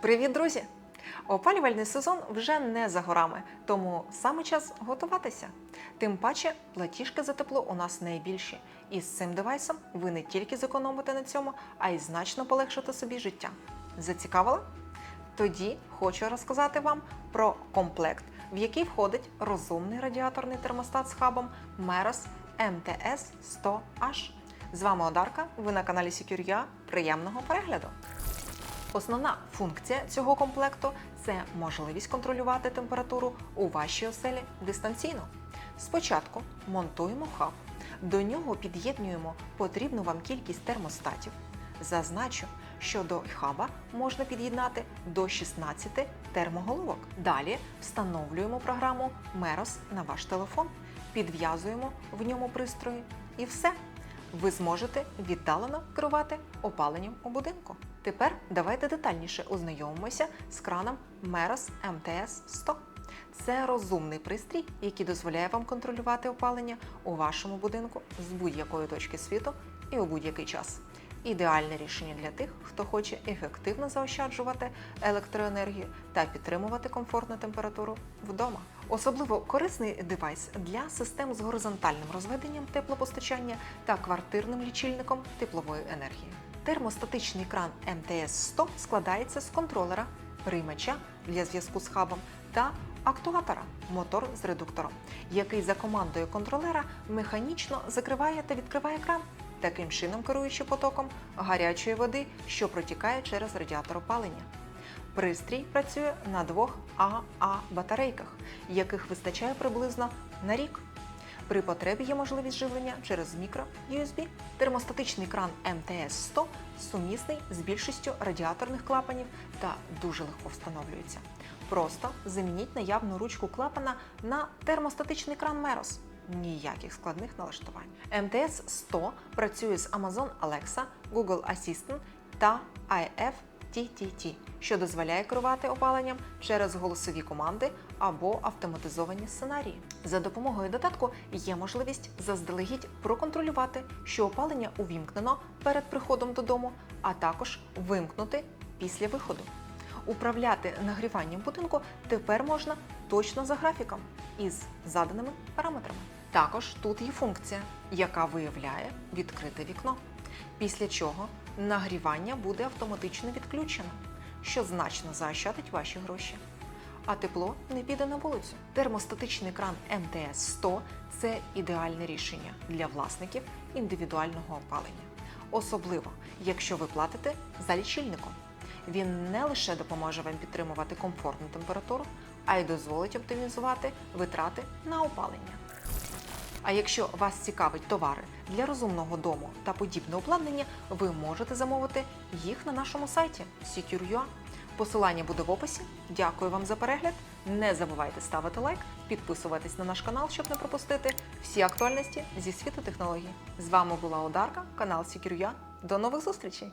Привіт, друзі! Опалювальний сезон вже не за горами, тому саме час готуватися. Тим паче, платіжки за тепло у нас найбільші. І з цим девайсом ви не тільки зекономите на цьому, а й значно полегшите собі життя. Зацікавили? Тоді хочу розказати вам про комплект, в який входить розумний радіаторний термостат з хабом Meros MTS 100H. З вами Одарка, ви на каналі Secure.ua. Приємного перегляду! Основна функція цього комплекту це можливість контролювати температуру у вашій оселі дистанційно. Спочатку монтуємо хаб, до нього під'єднуємо потрібну вам кількість термостатів. Зазначу, що до хаба можна під'єднати до 16 термоголовок. Далі встановлюємо програму Meros на ваш телефон, підв'язуємо в ньому пристрої і все ви зможете віддалено керувати опаленням у будинку. Тепер давайте детальніше ознайомимося з краном Meros MTS 100. Це розумний пристрій, який дозволяє вам контролювати опалення у вашому будинку з будь-якої точки світу і у будь-який час. Ідеальне рішення для тих, хто хоче ефективно заощаджувати електроенергію та підтримувати комфортну температуру вдома. Особливо корисний девайс для систем з горизонтальним розведенням теплопостачання та квартирним лічильником теплової енергії. Термостатичний кран МТС 100 складається з контролера, приймача для зв'язку з хабом та актуатора мотор з редуктором, який за командою контролера механічно закриває та відкриває кран, таким чином керуючи потоком гарячої води, що протікає через радіатор опалення. Пристрій працює на двох АА батарейках, яких вистачає приблизно на рік. При потребі є можливість живлення через мікро USB. Термостатичний кран МТС 100 сумісний з більшістю радіаторних клапанів та дуже легко встановлюється. Просто замініть наявну ручку клапана на термостатичний кран Meros. Ніяких складних налаштувань. МТС 100 працює з Amazon Alexa, Google Assistant та IF TTT, що дозволяє керувати опаленням через голосові команди або автоматизовані сценарії. За допомогою додатку є можливість заздалегідь проконтролювати, що опалення увімкнено перед приходом додому, а також вимкнути після виходу. Управляти нагріванням будинку тепер можна точно за графіком із заданими параметрами. Також тут є функція, яка виявляє відкрите вікно, після чого нагрівання буде автоматично відключено, що значно заощадить ваші гроші. А тепло не піде на вулицю. Термостатичний кран МТС 100 це ідеальне рішення для власників індивідуального опалення, особливо якщо ви платите за лічильником. Він не лише допоможе вам підтримувати комфортну температуру, а й дозволить оптимізувати витрати на опалення. А якщо вас цікавить товари для розумного дому та подібне обладнання, ви можете замовити їх на нашому сайті Secure.ua. Посилання буде в описі. Дякую вам за перегляд. Не забувайте ставити лайк, підписуватись на наш канал, щоб не пропустити всі актуальності зі світу технологій. З вами була Одарка, канал Secure.ua. До нових зустрічей!